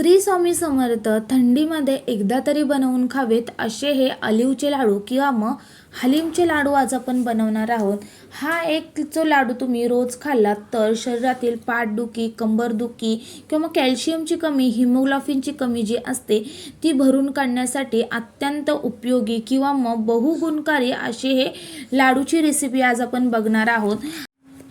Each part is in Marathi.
श्री स्वामी समर्थ थंडीमध्ये एकदा तरी बनवून खावेत असे हे अलिवचे लाडू किंवा मग हलीमचे लाडू आज आपण बनवणार आहोत. हा एक जो लाडू तुम्ही रोज खाल्लात तर शरीरातील पाठदुखी कंबरदुखी किंवा मग कॅल्शियमची कमी हिमोग्लॉफिनची कमी जी असते ती भरून काढण्यासाठी अत्यंत उपयोगी किंवा मग बहुगुणकारी अशी हे लाडूची रेसिपी आज आपण बघणार आहोत.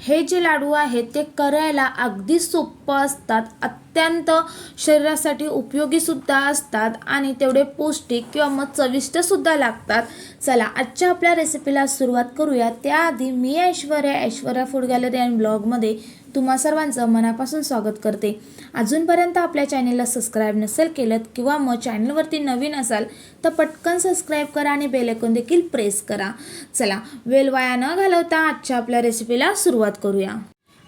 हे जे लाडू आहेत ते करायला अगदी सोपं असतात. अत्यंत शरीरासाठी उपयोगीसुद्धा असतात आणि तेवढे पौष्टिक किंवा मग चविष्टसुद्धा लागतात. चला आजच्या आपल्या रेसिपीला सुरुवात करूया. त्याआधी मी Aishwarya Aishwarya food gallery and ब्लॉगमध्ये तुम्हा सर्वांचं मनापासून स्वागत करते. अजूनपर्यंत आपल्या चॅनेलला सबस्क्राईब नसेल केलं किंवा मग चॅनलवरती नवीन असाल तर पटकन सबस्क्राईब करा आणि बेल देखील प्रेस करा. चला वेल वाया न घालवता आजच्या आपल्या रेसिपीला सुरुवात करूया.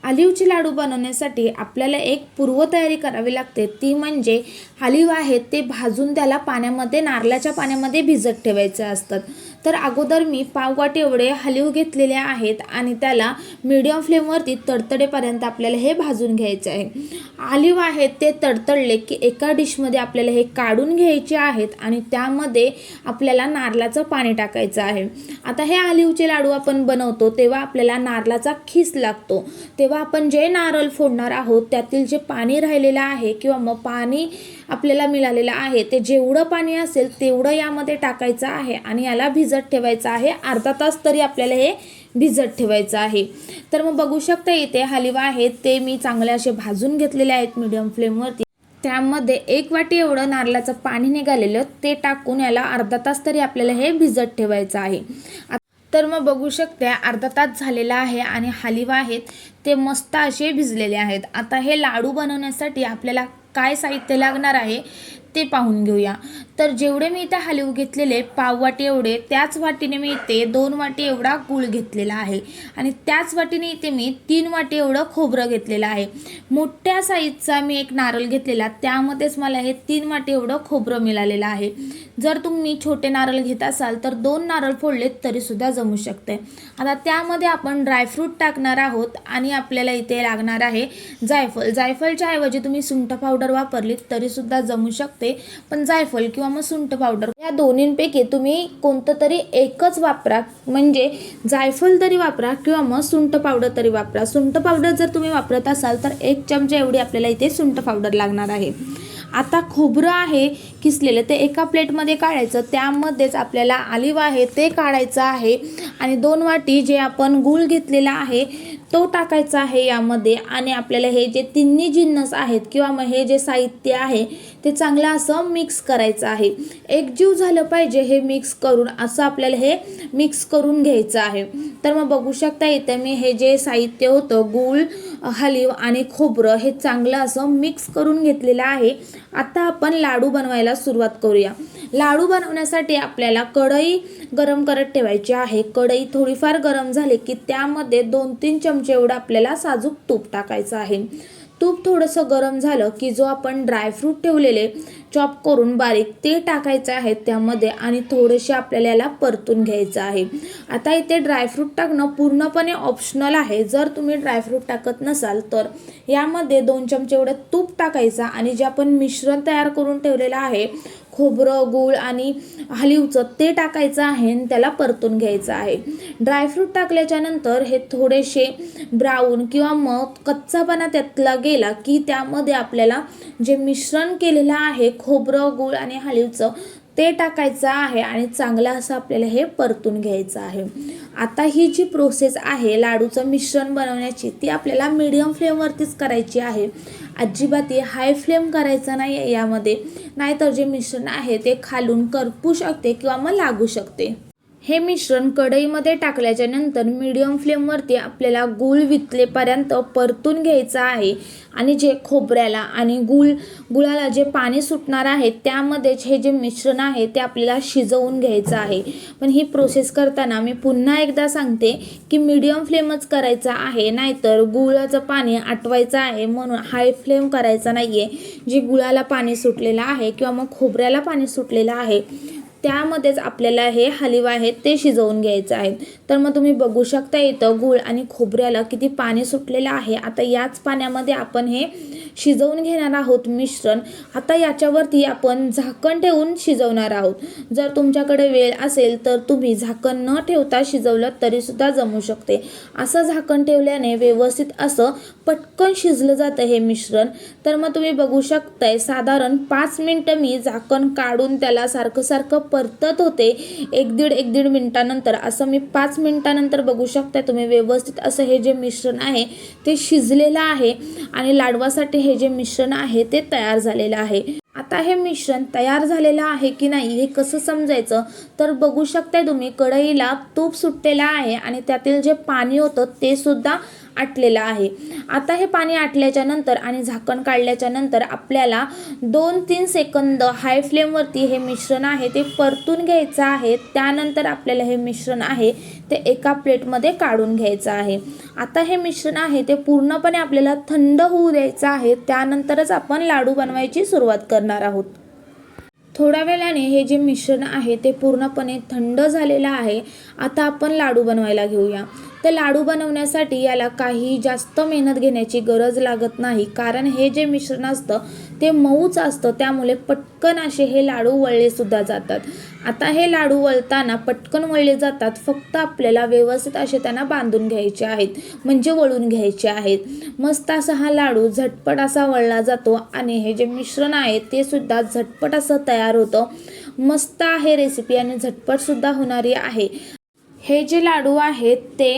ऑलिव्हचे लाडू बनवण्यासाठी आपल्याला एक पूर्वतयारी करावी लागते. ती म्हणजे हलिव आहेत ते भाजून त्याला पाण्यामध्ये नारळाच्या पाण्यामध्ये भिजत ठेवायचे असतात तर अगोदर मी पाव एवढे हलीव घेतलेले आहेत आणि त्याला मीडियम फ्लेमवरती तडतडेपर्यंत आपल्याला हे भाजून घ्यायचे आहे. ऑलिव्ह आहेत ते तडतडले की एका डिशमध्ये आपल्याला हे काढून घ्यायचे आहेत आणि त्यामध्ये आपल्याला नारळाचं पाणी टाकायचं आहे. आता हे ऑलिव्हचे लाडू आपण बनवतो तेव्हा आपल्याला नारळाचा खीस लागतो. तेव्हा आपण जे नारळ फोडणार आहोत त्यातील जे पाणी राहिलेलं आहे किंवा मग पाणी आपल्याला मिळालेलं आहे ते जेवढं पाणी असेल तेवढं यामध्ये टाकायचं आहे आणि याला भिज भिजत ठेवायचं आहे. अर्धा तास तरी आपल्याला हे भिजत ठेवायचं आहे. तर मग बघू शकता इथे हलिवा आहेत ते मी चांगले असे भाजून घेतलेले आहेत मीडियम फ्लेमवरती त्यामध्ये एक वाटी एवढं नारळाचं पाणी निघालेलं ते टाकून याला अर्धा तास तरी आपल्याला हे भिजत ठेवायचं आहे. तर मग बघू शकते अर्धा तास झालेला आहे आणि हलिवा आहेत ते मस्त असे भिजलेले आहेत. आता हे लाडू बनवण्यासाठी आपल्याला काय साहित्य लागणार आहे ते पाहून घेऊया. तर जेवढे मी इथे हलवू घेतलेले पाव वाटी एवढे त्याच वाटीने मी इथे दोन वाटी एवढा गूळ घेतलेला आहे. आणि त्याच वाटीने इथे मी तीन वाटी एवढं खोबरं घेतलेलं आहे. मोठ्या साईजचा मी एक नारळ घेतलेला त्यामध्येच मला हे तीन वाटी एवढं खोबरं मिळालेलं आहे. जर तुम्ही छोटे नारळ घेत असाल तर दोन नारळ फोडलेत तरीसुद्धा जमू शकते आता त्यामध्ये आपण ड्रायफ्रूट टाकणार आहोत आणि आपल्याला इथे लागणार आहे जायफळ. जायफळच्या ऐवजी तुम्ही सुंठ पावडर वापरलीत तरीसुद्धा जमू शकते पण जायफळ किंवा मग सुंठ पावडर या दोन्हींपैकी तुम्ही कोणतं तरी एकच वापरा. म्हणजे जायफळ तरी वापरा किंवा मग सुंठ पावडर तरी वापरा. सुंठ पावडर जर तुम्ही वापरत असाल तर एक चमचा एवढी आपल्याला इथे सुंठ पावडर लागणार आहे. आता खोबरं आहे किसलेलं ते एका प्लेटमध्ये काढायचं. त्यामध्येच आपल्याला आलिव आहे ते काढायचं आहे. आणि दोन वाटी जे आपण गूळ घेतलेला आहे तो टाकायचा आहे यामध्ये आणि आपल्याला हे जे तिन्ही जिन्नस आहेत किंवा मग हे जे साहित्य आहे ते चांगलं असं मिक्स करायचं आहे. एकजीव झालं पाहिजे हे मिक्स करून असं आपल्याला हे मिक्स करून घ्यायचं आहे. तर मग बघू शकता इथे मी हे जे साहित्य होतं गूळ हलीव आणि खोबरं हे चांगलं असं मिक्स करून घेतलेलं आहे. आता आपण लाडू बनवायला सुरुवात करूया. लाडू बनवण्यासाठी आपल्याला कढई गरम करत ठेवायची आहे. कढई थोडीफार गरम झाली की त्यामध्ये दोन तीन चमचे एवढं आपल्याला साजूक तूप टाकायचं आहे. तूप थोडंसं गरम झालं की जो आपण ड्रायफ्रूट ठेवलेले चॉप करून बारीक ते टाकायचं आहे त्यामध्ये आणि थोडेसे आपल्याला याला परतून घ्यायचं आहे. आता इथे ड्रायफ्रूट टाकणं पूर्णपणे ऑप्शनल आहे. जर तुम्ही ड्रायफ्रूट टाकत नसाल तर यामध्ये दोन चमचे एवढं तूप टाकायचं आणि जे आपण मिश्रण तयार करून ठेवलेलं आहे खोबरं गूळ आणि हलिवचं ते टाकायचं आहे आणि त्याला परतून घ्यायचं आहे. ड्रायफ्रूट टाकल्याच्या नंतर हे थोडेसे ब्राऊन किंवा मग कच्चापणा त्यातला गेला की त्यामध्ये आपल्याला जे मिश्रण केलेलं आहे खोबरं गूळ आणि हलिवचं ते टाकायचं आहे आणि चांगलं असं आपल्याला हे परतून घ्यायचं आहे. आता ही जी प्रोसेस आहे लाडूचं मिश्रण बनवण्याची ती आपल्याला मीडियम फ्लेमवरतीच करायची आहे. अजिबात हाय फ्लेम करायचा नाही आहे यामध्ये. नाहीतर जे मिश्रण आहे ते खालून करपू शकते किंवा मग लागू शकते. हे मिश्रण कढईमध्ये टाकल्याच्या नंतर मीडियम फ्लेमवरती आपल्याला गूळ वितलेपर्यंत परतून घ्यायचं आहे. आणि जे खोबऱ्याला आणि गुळ गुळाला जे पाणी सुटणार आहे त्यामध्येच हे जे मिश्रण आहे ते आपल्याला शिजवून घ्यायचं आहे. पण ही प्रोसेस करताना मी पुन्हा एकदा सांगते की मीडियम फ्लेमच करायचा आहे नाहीतर गुळाचं पाणी आटवायचं आहे म्हणून हाय फ्लेम करायचा नाही आहे जे गुळाला पाणी सुटलेलं आहे किंवा मग खोबऱ्याला पाणी सुटलेलं आहे त्यामध्येच आपल्याला हे हलीव आहेत ते शिजवून घ्यायचं आहे. तर मग तुम्ही बघू शकता इथं गूळ आणि खोबऱ्याला किती पाणी सुटलेलं आहे. आता याच पाण्यामध्ये आपण हे शिजवून घेणार आहोत मिश्रण. आता याच्यावरती आपण झाकण ठेवून शिजवणार आहोत. जर तुमच्याकडे वेळ असेल तर तुम्ही झाकण न ठेवता शिजवलं तरीसुद्धा जमू शकते. असं झाकण ठेवल्याने व्यवस्थित असं पटकन शिजलं जातं हे मिश्रण. तर मग तुम्ही बघू शकताय साधारण पाच मिनटं मी झाकण काढून त्याला सारखं सारखं परतत होते. एक दीड एक दीड मिनटानंतर असं मी पाच मिनटानंतर बघू शकता तुम्ही व्यवस्थित असं हे जे मिश्रण आहे ते शिजलेलं आहे आणि लाडवासाठी हे जे मिश्रण आहे ते तयार झालेलं आहे. आता हे मिश्रण तयार झालेलं आहे की नाही हे कसं समजायचं? तर बघू शकताय तुम्ही कढईला तूप सुटलेलं आहे आणि त्यातील जे पाणी होतं ते सुद्धा आटलेलं आहे. आता हे पाणी आटल्याच्या नंतर आणि झाकण काढल्याच्या नंतर आपल्याला दोन तीन सेकंद हाय फ्लेमवरती हे मिश्रण आहे ते परतून घ्यायचं आहे. त्यानंतर आपल्याला हे मिश्रण आहे ते एका प्लेटमध्ये काढून घ्यायचं आहे. आता हे मिश्रण आहे ते पूर्णपणे आपल्याला थंड होऊ द्यायचं आहे. त्यानंतरच आपण लाडू बनवायची सुरुवात करणार आहोत. थोड्या वेळाने हे जे मिश्रण आहे ते पूर्णपणे थंड झालेलं आहे. आता आपण लाडू बनवायला घेऊया. तर लाडू बनवण्यासाठी याला काही जास्त मेहनत घेण्याची गरज लागत नाही. कारण हे जे मिश्रण असतं ते मऊच असतं. त्यामुळे पटकन असे हे लाडू वळले सुद्धा जातात. आता हे लाडू वळताना पटकन वळले जातात. फक्त आपल्याला व्यवस्थित असे त्यांना बांधून घ्यायचे आहेत. म्हणजे वळून घ्यायचे आहेत. मस्त असा हा लाडू झटपट असा वळला जातो आणि हे जे मिश्रण आहे ते सुद्धा झटपट असं तयार होतं. मस्त आहे रेसिपी आणि झटपटसुद्धा होणारी आहे. हे जे लाडू आहेत ते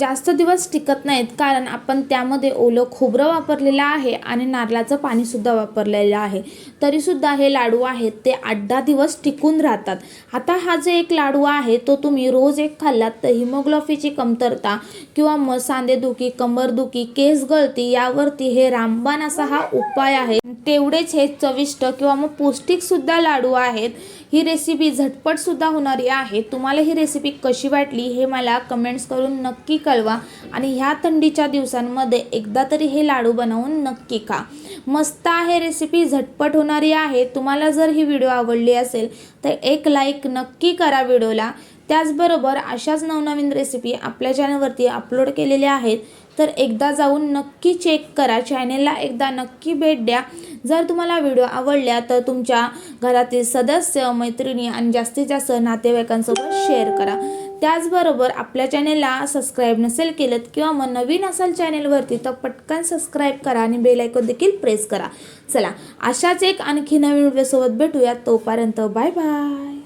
जास्त दिवस टिकत नाहीत. कारण आपण त्यामध्ये ओलं खोबरं वापरलेलं आहे आणि नारळाचं पाणीसुद्धा वापरलेलं आहे. तरीसुद्धा हे लाडू आहेत ते आठ दहा दिवस टिकून राहतात. आता हा जो एक लाडू आहे तो तुम्ही रोज एक खाल्लात तर हिमोग्लॉफीची कमतरता किंवा मग सांधेदुखी कंबरदुखी केस गळती यावरती हे रामबाण असा हा उपाय आहे. तेवढेच हे चविष्ट किंवा मग पौष्टिकसुद्धा लाडू आहेत. ही रेसिपी झटपटसुद्धा होणारी आहे. तुम्हाला ही रेसिपी कशी वाटली हे मला कमेंट्स करून नक्की कळवा आणि ह्या थंडीच्या दिवसांमध्ये एकदा तरी हे लाडू बनवून नक्की खा. मस्त आहे रेसिपी झटपट होणारी आहे. तुम्हाला जर ही व्हिडिओ आवडली असेल तर एक लाईक नक्की करा व्हिडिओला त्याचबरोबर अशाच नवनवीन रेसिपी आपल्या चॅनलवरती अपलोड केलेल्या आहेत तर एकदा जाऊन नक्की चेक करा. चॅनेलला एकदा नक्की भेट द्या. जर तुम्हाला व्हिडिओ आवडल्या तर तुमच्या घरातील सदस्य मैत्रिणी आणि जास्तीत जास्त नातेवाईकांसोबत शेअर करा. त्याचबरोबर आपल्या चॅनेलला सबस्क्राईब नसेल केलं किंवा मग नवीन असाल चॅनेलवरती तर पटकन सबस्क्राईब करा आणि बेल देखील प्रेस करा. चला अशाच एक आणखी नवीन व्हिडिओसोबत भेटूया. तोपर्यंत बाय बाय